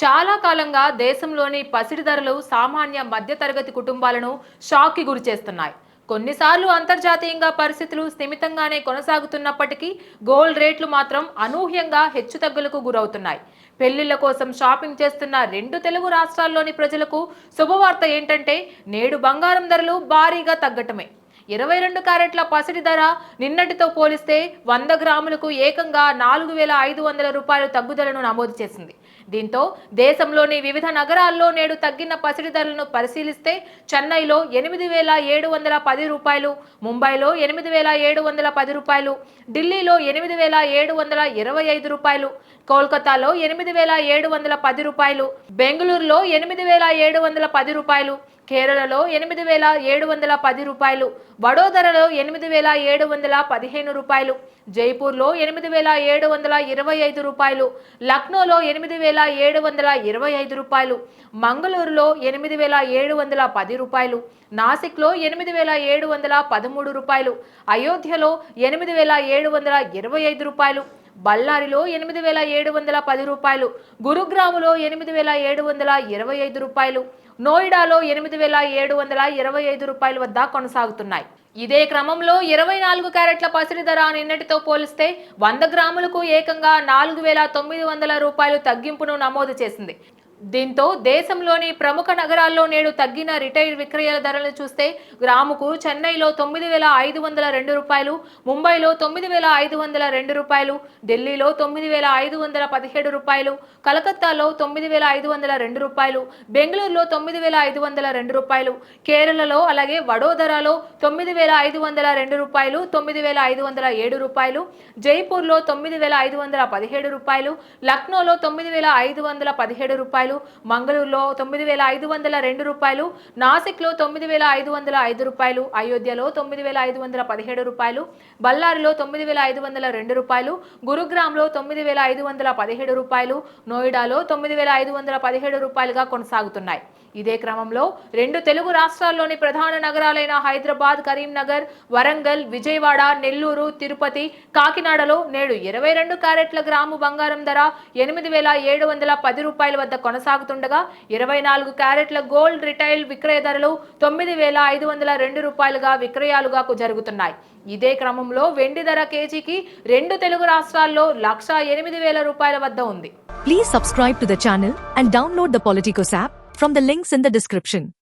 చాలా కాలంగా దేశంలోని పసిడి ధరలు సామాన్య మధ్యతరగతి కుటుంబాలను షాక్కి గురి చేస్తున్నాయి. కొన్నిసార్లు అంతర్జాతీయంగా పరిస్థితులు స్థిమితంగానే కొనసాగుతున్నప్పటికీ గోల్డ్ రేట్లు మాత్రం అనూహ్యంగా హెచ్చుతగ్గులకు గురవుతున్నాయి. పెళ్ళిళ్ళ కోసం షాపింగ్ చేస్తున్న రెండు తెలుగు రాష్ట్రాల్లోని ప్రజలకు శుభవార్త ఏంటంటే నేడు బంగారం ధరలు భారీగా తగ్గటమే. ఇరవై రెండు క్యారెట్ల పసిడి ధర నిన్నటితో పోలిస్తే వంద గ్రాములకు ఏకంగా నాలుగు వేల ఐదు వందల రూపాయలు తగ్గుదలను నమోదు చేసింది. దీంతో దేశంలోని వివిధ నగరాల్లో నేడు తగ్గిన పసిడి ధరలను పరిశీలిస్తే చెన్నైలో ఎనిమిది వేల ఏడు వందల పది రూపాయలు ముంబైలో ఎనిమిది వేల ఏడు వందల పది రూపాయలు ఢిల్లీలో ఎనిమిది వేల ఏడు వందల ఇరవై ఐదు రూపాయలు కోల్కతాలో ఎనిమిది వేల ఏడు వందల పది రూపాయలు బెంగళూరులో ఎనిమిది వేల ఏడు వందల పది రూపాయలు కేరళలో ఎనిమిది వేల ఏడు వందల పది రూపాయలు వడోదరలో ఎనిమిది వేల ఏడు వందల పదిహేను రూపాయలు జైపూర్లో ఎనిమిది వేల ఏడు వందల ఇరవై ఐదు రూపాయలు లక్నోలో ఎనిమిది వేల ఏడు వందల ఇరవై ఐదు రూపాయలు మంగళూరులో ఎనిమిది వేల ఏడు వందల పది రూపాయలు నాసిక్లో ఎనిమిది వేల ఏడు వందల పదమూడు రూపాయలు అయోధ్యలో ఎనిమిది వేల ఏడు వందల ఇరవై ఐదు రూపాయలు బళ్ళారిలో ఎనిమిది వేల ఏడు వందల పది రూపాయలు గురుగ్రాములో ఎనిమిది వేల ఏడు వందల ఇరవై ఐదు రూపాయలు నోయిడాలో ఎనిమిది వేల ఏడు వందల ఇరవై ఐదు రూపాయల వద్ద కొనసాగుతున్నాయి. ఇదే క్రమంలో ఇరవై నాలుగు క్యారెట్ల పసిడి ధర నిన్నటితో పోలిస్తే వంద గ్రాములకు ఏకంగా నాలుగు వేల తొమ్మిది వందల రూపాయలు తగ్గింపును నమోదు చేసింది. దీంతో దేశంలోని ప్రముఖ నగరాల్లో నేడు తగ్గిన రిటైల్ విక్రయాల ధరలను చూస్తే గ్రాముకు చెన్నైలో తొమ్మిది వేల ఐదు వందల రెండు రూపాయలు ముంబైలో తొమ్మిది వేల ఐదు వందల రెండు రూపాయలు ఢిల్లీలో తొమ్మిది వేల ఐదు వందల పదిహేడు రూపాయలు కలకత్తాలో తొమ్మిది వేల ఐదు వందల రెండు రూపాయలు బెంగళూరులో తొమ్మిది వేల ఐదు వందల రెండు రూపాయలు కేరళలో అలాగే వడోదరాలో తొమ్మిది వేల ఐదు వందల రెండు రూపాయలు తొమ్మిది వేల ఐదు వందల ఏడు రూపాయలు జైపూర్లో తొమ్మిది వేల ఐదు వందల పదిహేడు రూపాయలు లక్నోలో తొమ్మిది వేల ఐదు వందల పదిహేడు రూపాయలు మంగళూరులో తొమ్మిది వేల ఐదు వందల రెండు రూపాయలు నాసిక్లో తొమ్మిది వేల ఐదు వందల ఐదు రూపాయలు అయోధ్యలో తొమ్మిది వేల ఐదు వందల పదిహేడు రూపాయలు బల్లారిలో తొమ్మిది వేల ఐదు వందల రెండు రూపాయలు గురుగ్రామ్లో తొమ్మిది వేల ఐదు వందల పదిహేడు రూపాయలు నోయిడాలో తొమ్మిది వేల ఐదు వందల పదిహేడు రూపాయలుగా కొనసాగుతున్నాయి. ఇదే క్రమంలో రెండు తెలుగు రాష్ట్రాల్లోని ప్రధాన నగరాలైన హైదరాబాద్ కరీంనగర్ వరంగల్ విజయవాడ నెల్లూరు తిరుపతి కాకినాడలో నేడు ఇరవై రెండు క్యారెట్ల గ్రాము బంగారం ధర ఎనిమిది వేల ఏడు వందల పది రూపాయల వద్ద కొనసాగుతుండగా ఇరవై నాలుగు క్యారెట్ల గోల్డ్ రిటైల్ విక్రయ ధరలు తొమ్మిది వేల ఐదు వందల రెండు రూపాయలుగా విక్రయాలుగా జరుగుతున్నాయి. ఇదే క్రమంలో వెండి ధర కేజీకి రెండు తెలుగు రాష్ట్రాల్లో లక్ష ఎనిమిది వేల రూపాయల వద్ద ఉంది. Please subscribe to the channel and download the Politicos app from the links in the description